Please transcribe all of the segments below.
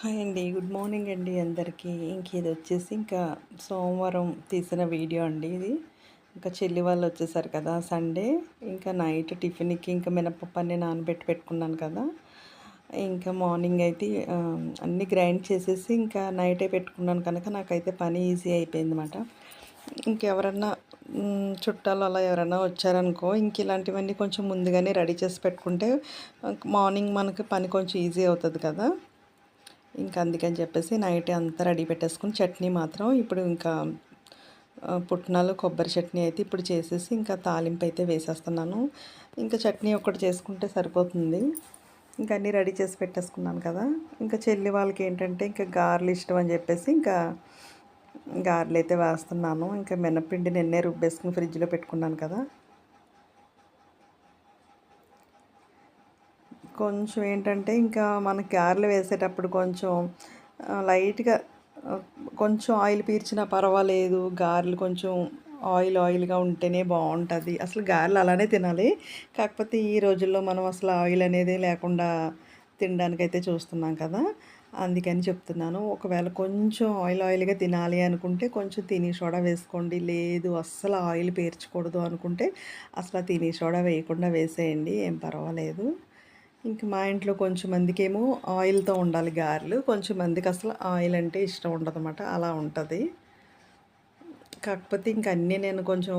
Hi అండి. Good morning అండి అందరికీ. ఇంక ఇది వచ్చేసి ఇంకా సోమవారం తీసిన వీడియో అండి ఇది. ఇంకా చెల్లి వాళ్ళు వచ్చేసారు కదా సండే. ఇంకా నైట్ టిఫిన్కి ఇంకా మినపప్పని నానబెట్టి పెట్టుకున్నాను కదా. ఇంకా మార్నింగ్ అయితే అన్ని అన్నీ గ్రైండ్ చేసేసి ఇంకా నైటే పెట్టుకున్నాను కనుక నాకైతే పని ఈజీ అయిపోయింది అనమాట ఇంకెవరన్నా చుట్టాలు అలా ఎవరైనా వచ్చారనుకో ఇంక ఇలాంటివన్నీ కొంచెం ముందుగానే రెడీ చేసి పెట్టుకుంటే మార్నింగ్ మనకి పని కొంచెం ఈజీ అవుతుంది కదా. ఇంకా అందుకని చెప్పేసి నైట్ అంతా రెడీ పెట్టేసుకుని చట్నీ మాత్రం ఇప్పుడు ఇంకా పుట్నాలు కొబ్బరి చట్నీ అయితే ఇప్పుడు చేసేసి ఇంకా తాలింపు అయితే వేసేస్తున్నాను. ఇంకా చట్నీ ఒక్కటి చేసుకుంటే సరిపోతుంది. ఇంకా అన్నీ రెడీ చేసి పెట్టేసుకున్నాను కదా. ఇంకా చెల్లి వాళ్ళకి ఏంటంటే ఇంకా గారెలు ఇష్టం అని చెప్పేసి ఇంకా గారెలు అయితే వేస్తున్నాను. ఇంకా మినపిండి నిన్నే రుబ్బేసుకుని ఫ్రిడ్జ్లో పెట్టుకున్నాను కదా. కొంచెం ఏంటంటే ఇంకా మన గారెలు వేసేటప్పుడు కొంచెం లైట్గా కొంచెం ఆయిల్ పీల్చినా పర్వాలేదు. గారెలు కొంచెం ఆయిల్ ఆయిల్గా ఉంటేనే బాగుంటుంది అసలు గారెలు అలానే తినాలి. కాకపోతే ఈ రోజుల్లో మనం అసలు ఆయిల్ అనేది లేకుండా తినడానికైతే చూస్తున్నాం కదా. అందుకని చెప్తున్నాను. ఒకవేళ కొంచెం ఆయిల్ ఆయిల్గా తినాలి అనుకుంటే కొంచెం తిని సోడా వేసుకోండి. లేదు అస్సలు ఆయిల్ పేర్చకూడదు అనుకుంటే అసలు తిని సోడా వేయకుండా వేసేయండి. ఏం పర్వాలేదు. ఇంక మా ఇంట్లో కొంచెం మందికేమో ఆయిల్తో ఉండాలి గారెలు. కొంచెం మందికి అసలు ఆయిల్ అంటే ఇష్టం ఉండదు అన్నమాట అలా ఉంటుంది. కాకపోతే ఇంక అన్నీ నేను కొంచెం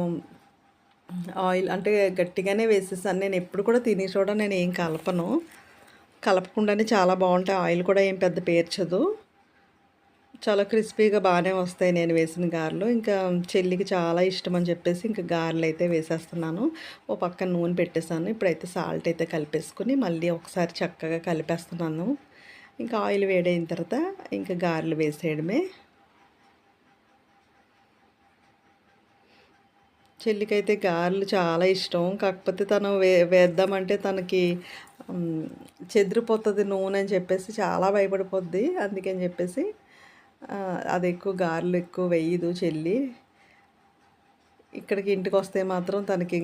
ఆయిల్ అంటే గట్టిగానే వేసేసాను. నేను ఎప్పుడు కూడా తినే చూడ నేను ఏం కలపను. కలపకుండానే చాలా బాగుంటాయి. ఆయిల్ కూడా ఏం పెద్ద పేర్చదు. చాలా క్రిస్పీగా బాగానే వస్తాయి నేను వేసిన గారెలు. ఇంకా చెల్లికి చాలా ఇష్టం అని చెప్పేసి ఇంకా గారెలు అయితే వేసేస్తున్నాను. ఓ పక్కన నూనె పెట్టేసాను ఇప్పుడైతే సాల్ట్ అయితే కలిపేసుకుని మళ్ళీ ఒకసారి చక్కగా కలిపేస్తున్నాను. ఇంకా ఆయిల్ వేడైన తర్వాత ఇంకా గారెలు వేసేయడమే. చెల్లికైతే గారెలు చాలా ఇష్టం. కాకపోతే తను వే వేద్దామంటే తనకి మ్, చెదిరిపోతుంది నూనె అని చెప్పేసి చాలా భయపడిపోద్ది. అందుకని చెప్పేసి అది ఎక్కువ గారెలు ఎక్కువ వేయదు చెల్లి. ఇక్కడికి ఇంటికి వస్తే మాత్రం తనకి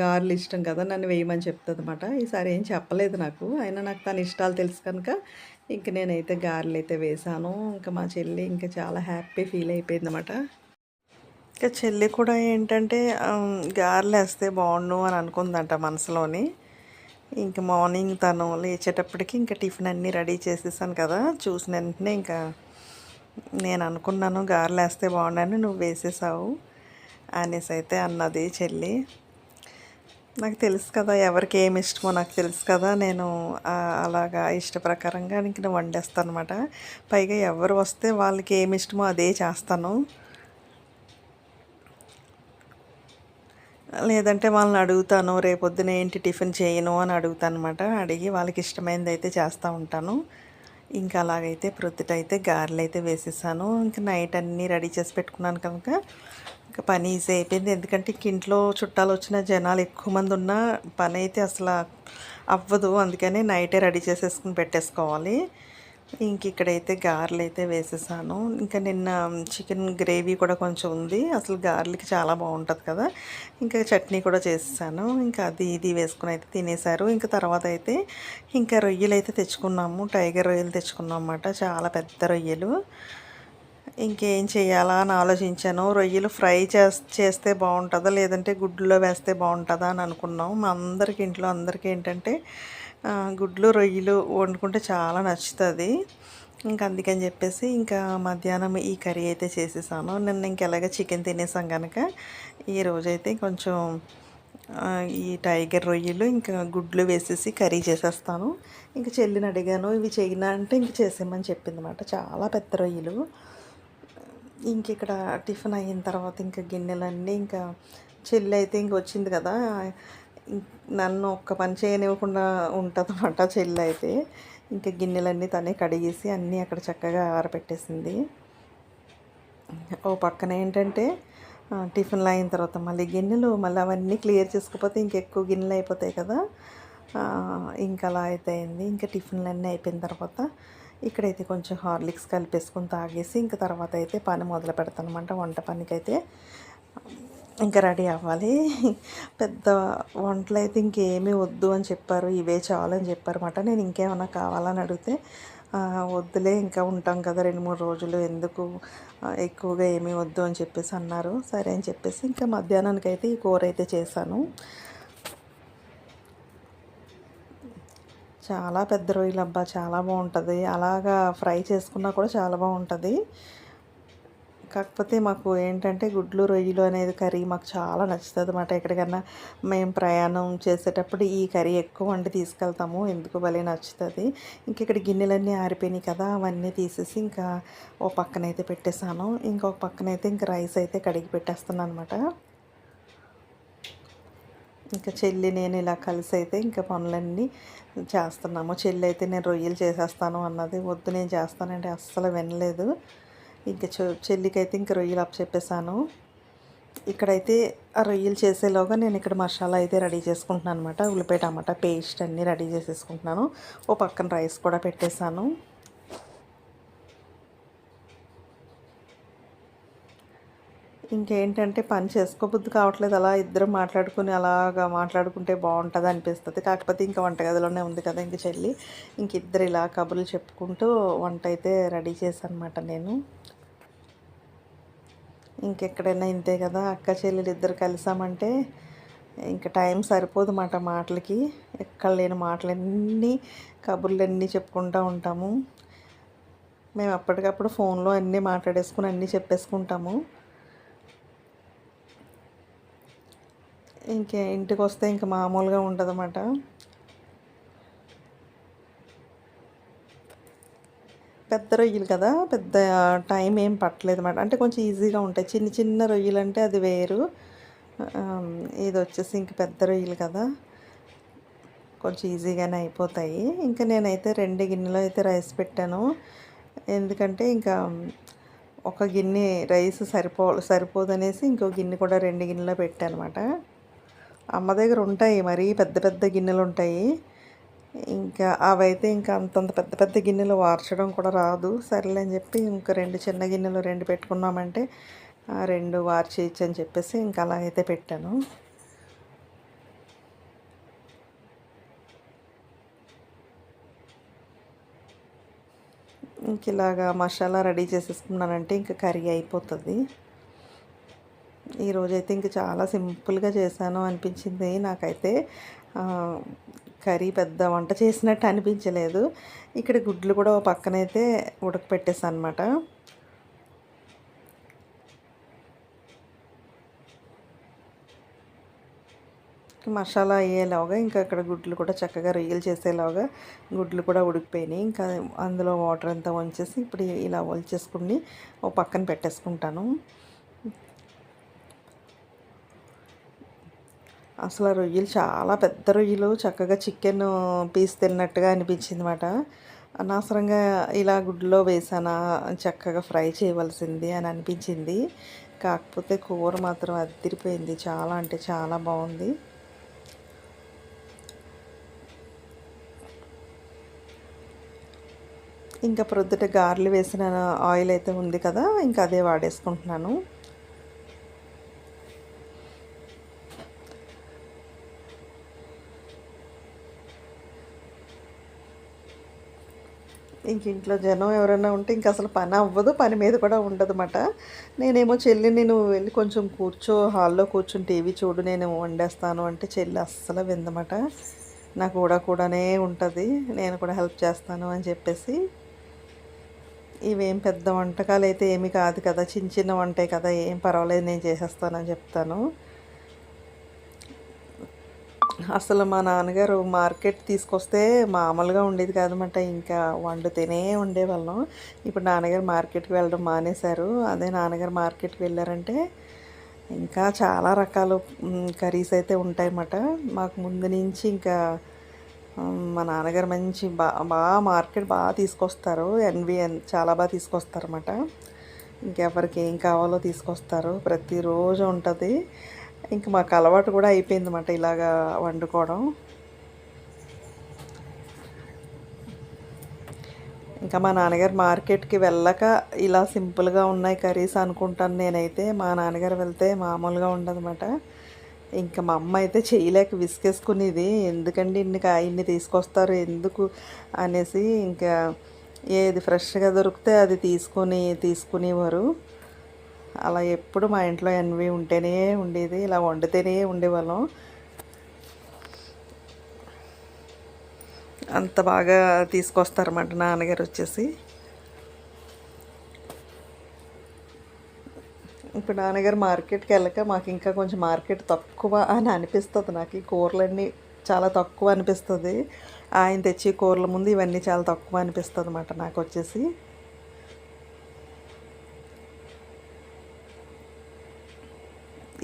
గారెలు ఇష్టం కదా నన్ను వేయమని చెప్తుంది అనమాట ఈసారి ఏం చెప్పలేదు నాకు. అయినా నాకు తన ఇష్టాలు తెలుసు కనుక ఇంక నేనైతే గారెలు అయితే వేశాను. ఇంకా మా చెల్లి ఇంకా చాలా హ్యాపీ ఫీల్ అయిపోయింది అనమాట ఇంకా చెల్లి కూడా ఏంటంటే గారెలు వేస్తే బాగుండు అని అనుకుందంట మనసులోని. ఇంక మార్నింగ్ తను లేచేటప్పటికి ఇంకా టిఫిన్ అన్నీ రెడీ చేసేసాను కదా చూసిన వెంటనే ఇంకా నేను అనుకున్నాను గారెలు వేస్తే బాగుండని నువ్వు వేసేసావు అనేసి అయితే అన్నది చెల్లి. నాకు తెలుసు కదా ఎవరికి ఏమి ఇష్టమో నాకు తెలుసు కదా. నేను అలాగా ఇష్ట ప్రకారంగా నేను వండేస్తాను అనమాట పైగా ఎవరు వస్తే వాళ్ళకి ఏమి ఇష్టమో అదే చేస్తాను. లేదంటే వాళ్ళని అడుగుతాను రేపొద్దున ఏంటి టిఫిన్ చేయను అని అడుగుతాను అనమాట అడిగి వాళ్ళకి ఇష్టమైనది అయితే చేస్తూ ఉంటాను. ఇంకా అలాగైతే ప్రొద్దుటైతే గారెలు అయితే వేసేసాను. ఇంకా నైట్ అన్నీ రెడీ చేసి పెట్టుకున్నాను కనుక ఇంకా పని ఈజీ అయిపోయింది. ఎందుకంటే ఇంట్లో చుట్టాలు వచ్చిన జనాలు ఎక్కువ మంది ఉన్నా పని అయితే అసలు అవ్వదు. అందుకని నైటే రెడీ చేసేసుకుని పెట్టేసుకోవాలి. ఇంక ఇక్కడైతే గారెలు అయితే వేసేసాను. ఇంకా నిన్న చికెన్ గ్రేవీ కూడా కొంచెం ఉంది. అసలు గారెలకి చాలా బాగుంటుంది కదా. ఇంకా చట్నీ కూడా చేసేసాను. ఇంకా అది ఇది వేసుకుని అయితే తినేశారు ఇంకా తర్వాత అయితే ఇంకా రొయ్యలు అయితే తెచ్చుకున్నాము. టైగర్ రొయ్యలు తెచ్చుకున్నాం అన్నమాట చాలా పెద్ద రొయ్యలు. ఇంకేం చేయాలా అని ఆలోచించాను. రొయ్యలు ఫ్రై చేస్తే బాగుంటుందా? లేదంటే గుడ్డులో వేస్తే బాగుంటుందా అని అనుకున్నాం. మా అందరికి ఇంట్లో అందరికీ ఏంటంటే గుడ్లు రొయ్యలు వండుకుంటే చాలా నచ్చుతుంది. ఇంకా అందుకని చెప్పేసి ఇంకా మధ్యాహ్నం ఈ కర్రీ అయితే చేసేసాను. నిన్న ఇంకెలాగ చికెన్ తినేసాం కనుక ఈరోజైతే కొంచెం ఈ టైగర్ రొయ్యలు ఇంకా గుడ్లు వేసేసి కర్రీ చేసేస్తాను. ఇంకా చెల్లిని అడిగాను ఇవి చేయనా? అంటే ఇంక చేసేయమని చెప్పింది అనమాట చాలా పెద్ద రొయ్యలు. ఇంక ఇక్కడ టిఫిన్ అయిన తర్వాత ఇంకా గిన్నెలన్నీ ఇంకా చెల్లి అయితే ఇంక వచ్చింది కదా నన్ను ఒక్క పని చేయనివ్వకుండా ఉంటుంది అనమాట చెల్లి అయితే ఇంకా గిన్నెలన్నీ తనే కడిగేసి అన్నీ అక్కడ చక్కగా ఆరబెట్టేసింది ఓ పక్కన ఏంటంటే టిఫిన్లు అయిన తర్వాత మళ్ళీ గిన్నెలు మళ్ళీ అవన్నీ క్లియర్ చేసుకోకపోతే ఇంకెక్కువ గిన్నెలు అయిపోతాయి కదా. ఇంకా అలా అయితే అయింది. ఇంకా టిఫిన్లు అన్నీ అయిపోయిన తర్వాత ఇక్కడైతే కొంచెం హార్లిక్స్ కలిపేసుకొని తాగేసి ఇంకా తర్వాత అయితే పని మొదలు పెడతాను అనమాట వంట పనికైతే. ఇంకా రెడీ అవ్వాలి. పెద్ద వంటలు అయితే ఇంకేమీ వద్దు అని చెప్పారు. ఇవే చాలు అని చెప్పారు అనమాట నేను ఇంకేమైనా కావాలని అడిగితే వద్దులే ఇంకా ఉంటాం కదా రెండు మూడు రోజులు ఎందుకు ఎక్కువగా ఏమీ వద్దు అని చెప్పేసి అన్నారు. సరే అని చెప్పేసి ఇంకా మధ్యాహ్నానికి అయితే ఈ కూర అయితే చేశాను. చాలా పెద్ద రొయ్యలు అబ్బా చాలా బాగుంటుంది. అలాగా ఫ్రై చేసుకున్నా కూడా చాలా బాగుంటుంది. కాకపోతే మాకు ఏంటంటే గుడ్లు రొయ్యలు అనేది కర్రీ మాకు చాలా నచ్చుతుంది అన్నమాట ఎక్కడికన్నా మేము ప్రయాణం చేసేటప్పుడు ఈ కర్రీ ఎక్కువ వండి తీసుకెళ్తాము. ఎందుకు భలే నచ్చుతుంది. ఇంక ఇక్కడ గిన్నెలన్నీ ఆరిపోయినాయి కదా అవన్నీ తీసేసి ఇంకా ఓ పక్కన అయితే పెట్టేశాను. ఇంకొక పక్కన అయితే ఇంకా రైస్ అయితే కడిగి పెట్టేస్తున్నాను అనమాట ఇంకా చెల్లి నేను ఇలా కలిసి అయితే ఇంకా పనులన్నీ చేస్తున్నాము. చెల్లి అయితే నేను రొయ్యలు చేసేస్తాను అన్నది. వద్దు నేను చేస్తానంటే అస్సలు వినలేదు. ఇంకా చె- చెల్లికైతే ఇంకా రొయ్యలు అప్ చెప్పేశాను ఇక్కడైతే ఆ రొయ్యలు చేసేలోగా నేను ఇక్కడ మసాలా అయితే రెడీ చేసుకుంటున్నాను అనమాట ఉల్లిపాయ టమాటా పేస్ట్ అన్నీ రెడీ చేసేసుకుంటున్నాను. ఓ పక్కన రైస్ కూడా పెట్టేశాను. ఇంకేంటంటే పని చేసుకోబుద్ధి కావట్లేదు. అలా ఇద్దరం మాట్లాడుకుని అలాగా మాట్లాడుకుంటే బాగుంటుంది అనిపిస్తుంది. కాకపోతే ఇంకా వంటగదిలోనే ఉంది కదా ఇంక చెల్లి. ఇంక ఇద్దరు ఇలా కబుర్లు చెప్పుకుంటూ వంట అయితే రెడీ చేశానమాట అనమాట నేను. ఇంకెక్కడైనా ఇంతే కదా అక్క చెల్లెలు ఇద్దరు కలిసామంటే ఇంకా టైం సరిపోదు మాట మాటలకి. ఎక్కడ లేని మాటలన్నీ కబుర్లన్నీ చెప్పుకుంటూ ఉంటాము. మేము అప్పటికప్పుడు ఫోన్లో అన్నీ మాట్లాడేసుకుని అన్నీ చెప్పేసుకుంటాము. ఇంకే ఇంటికి వస్తే ఇంకా మామూలుగా ఉండదన్నమాట. పెద్ద రొయ్యలు కదా పెద్ద టైం ఏం పట్టలేదు అన్నమాట అంటే కొంచెం ఈజీగా ఉంటాయి. చిన్న చిన్న రొయ్యలు అంటే అది వేరు. ఇది వచ్చేసి ఇంక పెద్ద రొయ్యలు కదా. కొంచెం ఈజీగానే అయిపోతాయి. ఇంకా నేనైతే రెండు గిన్నెలో అయితే రైస్ పెట్టాను. ఎందుకంటే ఇంకా ఒక గిన్నె రైస్ సరిపో సరిపోదనేసి ఇంకో గిన్నె కూడా రెండు గిన్నెలో పెట్టాను అనమాట అమ్మ దగ్గర ఉంటాయి మరీ పెద్ద పెద్ద గిన్నెలు ఉంటాయి ఇంకా అవైతే ఇంకా అంతంత పెద్ద పెద్ద గిన్నెలు వార్చడం కూడా రాదు. సరేలే అని చెప్పి ఇంకా రెండు చిన్న గిన్నెలు రెండు పెట్టుకున్నామంటే ఆ రెండు వార్చేయచ్చు అని చెప్పేసి ఇంకా అలా అయితే పెట్టాను. ఇంక ఇలాగా మసాలా రెడీ చేసేసుకున్నానంటే ఇంకా కర్రీ అయిపోతుంది. ఈరోజైతే ఇంక చాలా సింపుల్గా చేశాను అనిపించింది. నాకైతే కర్రీ పెద్ద వంట చేసినట్టు అనిపించలేదు. ఇక్కడ గుడ్లు కూడా పక్కనైతే ఉడకపెట్టేసాను అనమాట మసాలా అయ్యేలాగా ఇంకా అక్కడ గుడ్లు కూడా చక్కగా రొయ్యలు చేసేలాగా గుడ్లు కూడా ఉడికిపోయినాయి. ఇంకా అందులో వాటర్ అంతా వంచేసి ఇప్పుడు ఇలా వలిచేసుకుని ఓ పక్కన పెట్టేసుకుంటాను. అసలు ఆ రొయ్యలు చాలా పెద్ద రొయ్యలు చక్కగా చికెన్ పీస్ తిన్నట్టుగా అనిపించింది అనమాట అనవసరంగా ఇలా గుడ్లో వేసానా చక్కగా ఫ్రై చేయవలసింది అని అనిపించింది. కాకపోతే కూర మాత్రం అదిరిపోయింది. చాలా అంటే చాలా బాగుంది. ఇంకా ప్రొద్దుట గారెలు వేసిన ఆయిల్ అయితే ఉంది కదా ఇంకా అదే వాడేసుకుంటున్నాను. ఇంక ఇంట్లో జనం ఎవరైనా ఉంటే ఇంక అసలు పని అవ్వదు పని మీద కూడా ఉండదు అన్నమాట నేనేమో చెల్లి నేను వెళ్ళి కొంచెం కూర్చో హాల్లో కూర్చొని టీవీ చూడు నేను వండేస్తాను అంటే చెల్లి అస్సలు విందమాట నాకు కూడా కూడానే ఉంటుంది నేను కూడా హెల్ప్ చేస్తాను అని చెప్పేసి. ఇవేం పెద్ద వంటకాలు అయితే ఏమి కాదు కదా చిన్న చిన్న వంటే కదా ఏం పర్వాలేదు నేను చేసేస్తానని చెప్తాను. అసలు మా నాన్నగారు మార్కెట్ తీసుకొస్తే మామూలుగా ఉండేది కాదన్నమాట ఇంకా వండుతూనే ఉండేవాళ్ళం. ఇప్పుడు నాన్నగారు మార్కెట్కి వెళ్ళడం మానేశారు. అదే నాన్నగారు మార్కెట్కి వెళ్ళారంటే ఇంకా చాలా రకాల కర్రీస్ అయితే ఉంటాయన్నమాట. మాకు ముందు నుంచి ఇంకా మా నాన్నగారు మంచి బా బాగా మార్కెట్ బాగా తీసుకొస్తారు. ఎన్విఎన్ చాలా బాగా తీసుకొస్తారన్నమాట. ఇంకెవరికి ఏం కావాలో తీసుకొస్తారు. ప్రతిరోజు ఉంటుంది. ఇంక మాకు అలవాటు కూడా అయిపోయింది అనమాట ఇలాగా వండుకోవడం. ఇంకా మా నాన్నగారు మార్కెట్కి వెళ్ళక ఇలా సింపుల్గా ఉన్నాయి కర్రీస్ అనుకుంటాను నేనైతే. మా నాన్నగారు వెళ్తే మామూలుగా ఉండదన్నమాట. ఇంకా మా అమ్మ అయితే చేయలేక విసిగేసుకునేది. ఎందుకండి ఇన్ని ఇన్ని తీసుకొస్తారు ఎందుకు అనేసి ఇంకా ఏది ఫ్రెష్గా దొరికితే అది తీసుకొని తీసుకునేవారు. అలా ఎప్పుడు మా ఇంట్లో ఎన్వి ఉంటేనే ఉండేది ఇలా వండితేనే ఉండేవాళ్ళం. అంత బాగా తీసుకొస్తారన్నమాట నాన్నగారు వచ్చేసి. ఇప్పుడు నాన్నగారు మార్కెట్కి వెళ్ళక మాకు ఇంకా కొంచెం మార్కెట్ తక్కువ అని అనిపిస్తుంది నాకు. ఈ కూరలన్నీ చాలా తక్కువ అనిపిస్తుంది. ఆయన తెచ్చి కూరల ముందు ఇవన్నీ చాలా తక్కువ అనిపిస్తుంది అన్నమాట నాకు వచ్చేసి.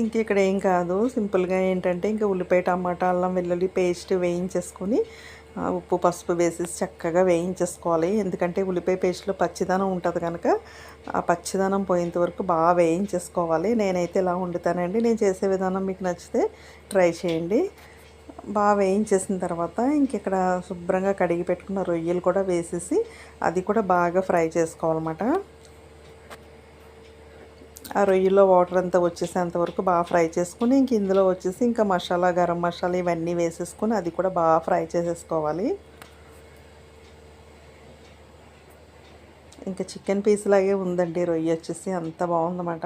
ఇంక ఇక్కడ ఏం కాదు. సింపుల్గా ఏంటంటే ఇంకా ఉల్లిపాయ టమాటా అల్లం వెల్లుల్లి పేస్ట్ వేయించేసుకొని ఉప్పు పసుపు వేసేసి చక్కగా వేయించేసుకోవాలి. ఎందుకంటే ఉల్లిపాయ పేస్ట్లో పచ్చిదనం ఉంటుంది కనుక ఆ పచ్చిదనం పోయేంత వరకు బాగా వేయించేసుకోవాలి. నేనైతే ఇలా వండుతానండి. నేను చేసే విధానం మీకు నచ్చితే ట్రై చేయండి. బాగా వేయించేసిన తర్వాత ఇంక ఇక్కడ శుభ్రంగా కడిగి పెట్టుకున్న రొయ్యలు కూడా వేసేసి అది కూడా బాగా ఫ్రై చేసుకోవాలన్నమాట. ఆ రొయ్యలో వాటర్ అంతా వచ్చేసేంత వరకు బాగా ఫ్రై చేసుకుని ఇంక ఇందులో వచ్చేసి ఇంకా మసాలా గరం మసాలా ఇవన్నీ వేసేసుకొని అది కూడా బాగా ఫ్రై చేసేసుకోవాలి. ఇంకా చికెన్ పీస్ లాగే ఉందండి రొయ్య వచ్చేసి అంత బాగుందన్నమాట.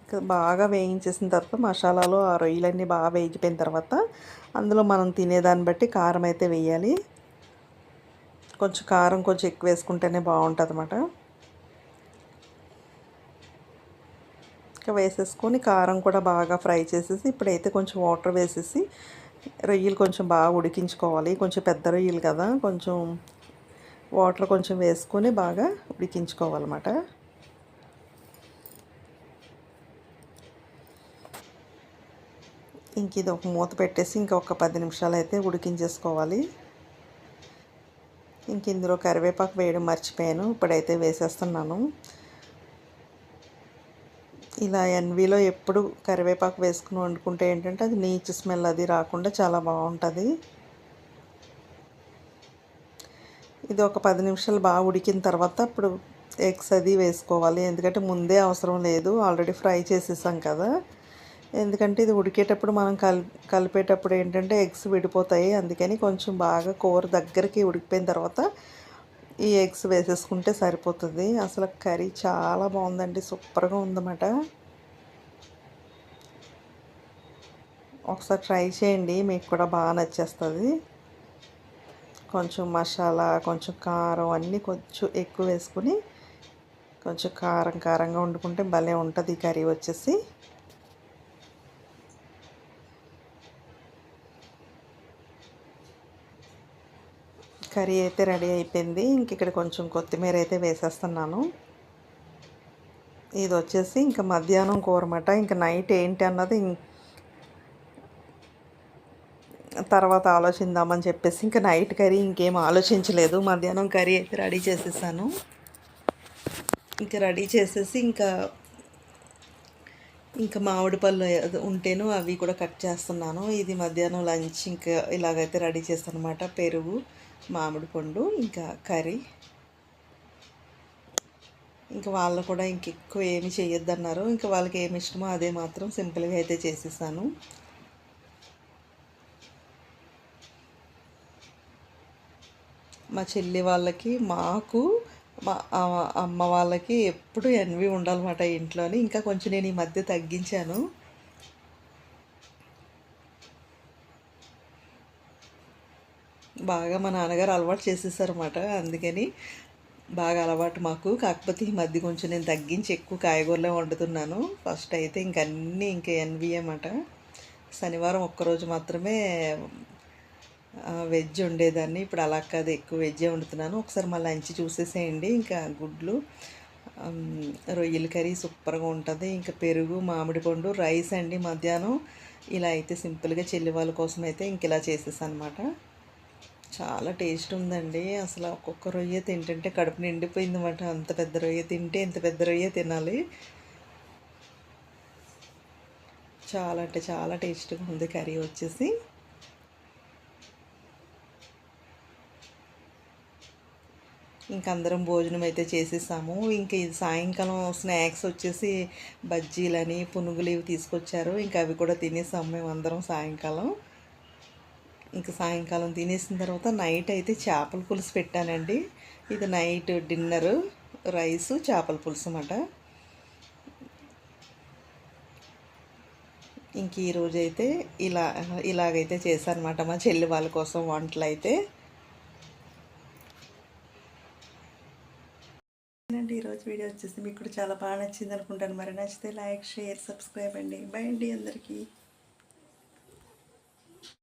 ఇంకా బాగా వేయించేసిన తర్వాత మసాలాలు ఆ రొయ్యలన్నీ బాగా వేగిపోయిన తర్వాత అందులో మనం తినేదాన్ని బట్టి కారం అయితే వేయాలి. కొంచెం కారం కొంచెం ఎక్కువ వేసుకుంటేనే బాగుంటుంది అన్నమాట ఇంకా వేసేసుకొని కారం కూడా బాగా ఫ్రై చేసేసి ఇప్పుడైతే కొంచెం వాటర్ వేసేసి రొయ్యలు కొంచెం బాగా ఉడికించుకోవాలి. కొంచెం పెద్ద రొయ్యలు కదా కొంచెం వాటర్ కొంచెం వేసుకొని బాగా ఉడికించుకోవాలన్నమాట. ఇంక ఇది ఒక మూత పెట్టేసి ఇంకా ఒక పది నిమిషాలు అయితే ఉడికించేసుకోవాలి. ఇంక ఇందులో కరివేపాకు వేయడం మర్చిపోయాను ఇప్పుడైతే వేసేస్తున్నాను. ఇలా ఎన్వీలో ఎప్పుడు కరివేపాకు వేసుకుని వండుకుంటే ఏంటంటే అది నీచు స్మెల్ అది రాకుండా చాలా బాగుంటుంది. ఇది ఒక పది నిమిషాలు బాగా ఉడికిన తర్వాత అప్పుడు ఎగ్స్ అది వేసుకోవాలి. ఎందుకంటే ముందే అవసరం లేదు. ఆల్రెడీ ఫ్రై చేసేసాం కదా. ఎందుకంటే ఇది ఉడికేటప్పుడు మనం కలి కలిపేటప్పుడు ఏంటంటే ఎగ్స్ విడిపోతాయి. అందుకని కొంచెం బాగా కూర దగ్గరికి ఉడికిపోయిన తర్వాత ఈ ఎగ్స్ వేసేసుకుంటే సరిపోతుంది. అసలు కర్రీ చాలా బాగుందండి. సూపర్గా ఉందన్నమాట. ఒకసారి ట్రై చేయండి. మీకు కూడా బాగా నచ్చేస్తుంది. కొంచెం మసాలా కొంచెం కారం అన్నీ కొంచెం ఎక్కువ వేసుకుని కొంచెం కారం కారంగా వండుకుంటే భలే ఉంటుంది ఈ కర్రీ వచ్చేసి. కర్రీ అయితే రెడీ అయిపోయింది. ఇంక ఇక్కడ కొంచెం కొత్తిమీర అయితే వేసేస్తున్నాను. ఇది వచ్చేసి ఇంకా మధ్యాహ్నం కూరమాట. ఇంకా నైట్ ఏంటి అన్నది తర్వాత ఆలోచిద్దామని చెప్పేసి ఇంకా నైట్ కర్రీ ఇంకేం ఆలోచించలేదు. మధ్యాహ్నం కర్రీ అయితే రెడీ చేసేసాను. ఇంకా రెడీ చేసేసి ఇంకా ఇంకా మామిడి పళ్ళు ఉంటేను అవి కూడా కట్ చేస్తున్నాను. ఇది మధ్యాహ్నం లంచ్ ఇంకా ఇలాగైతే రెడీ చేస్తాను అనమాట పెరుగు. మామిడి పండు ఇంకా కర్రీ. ఇంకా వాళ్ళు కూడా ఇంక ఎక్కువ ఏమి చేయొద్దన్నారు ఇంకా వాళ్ళకి ఏమి ఇష్టమో అదే మాత్రం సింపుల్గా అయితే చేసేసాను. మా చెల్లి వాళ్ళకి మాకు మా అమ్మ వాళ్ళకి ఎప్పుడు ఎన్వి ఉండాలన్నమాట ఇంట్లోని. ఇంకా కొంచెం నేను ఈ మధ్య తగ్గించాను. బాగా మా నాన్నగారు అలవాటు చేసేసారన్నమాట. అందుకని బాగా అలవాటు మాకు. కాకపోతే ఈ మధ్య కొంచెం నేను తగ్గించి ఎక్కువ కాయగూరలే వండుతున్నాను. ఫస్ట్ అయితే ఇంక అన్నీ ఇంకా ఎన్వి అన్నమాట. శనివారం ఒక్కరోజు మాత్రమే వెజ్ ఉండేదాన్ని ఇప్పుడు అలా కాదు ఎక్కువ వెజ్జే వండుతున్నాను. ఒకసారి మా లంచ్ చూసేసేయండి. ఇంకా గుడ్లు రొయ్యల కర్రీ సూపర్గా ఉంటుంది. ఇంకా పెరుగు మామిడి పండు రైస్ అండి మధ్యాహ్నం. ఇలా అయితే సింపుల్గా చెల్లి వాళ్ళ కోసం అయితే ఇంక ఇలా చేసేసాను అనమాట చాలా టేస్ట్ ఉందండి. అసలు ఒక్కొక్క రొయ్య తింటుంటే కడుపు నిండిపోయిందన్నమాట అంత పెద్ద రొయ్య తింటే ఇంత పెద్ద రొయ్య తినాలి. చాలా అంటే చాలా టేస్ట్గా ఉంది కర్రీ వచ్చేసి. ఇంక అందరం భోజనం అయితే చేసేసాము. ఇంకా ఇది సాయంకాలం స్నాక్స్ వచ్చేసి బజ్జీలని పునుగులు ఇవి తీసుకొచ్చారు. ఇంకా అవి కూడా తినేసాము మేము అందరం సాయంకాలం. ఇంకా సాయంకాలం తినేసిన తర్వాత నైట్ అయితే చేపల పులుసు పెట్టానండి. ఇది నైట్ డిన్నరు రైసు చేపల పులుసు అన్నమాట. ఇంక ఈరోజు అయితే ఇలా ఇలాగైతే చేశానమాట మా చెల్లి వాళ్ళ కోసం వంటలు అయితే. అండి ఈరోజు వీడియో వచ్చేసి మీకు కూడా చాలా బాగా నచ్చింది అనుకుంటాను. మరి నచ్చితే లైక్ షేర్ సబ్స్క్రైబ్ అండి. బై అండి అందరికీ.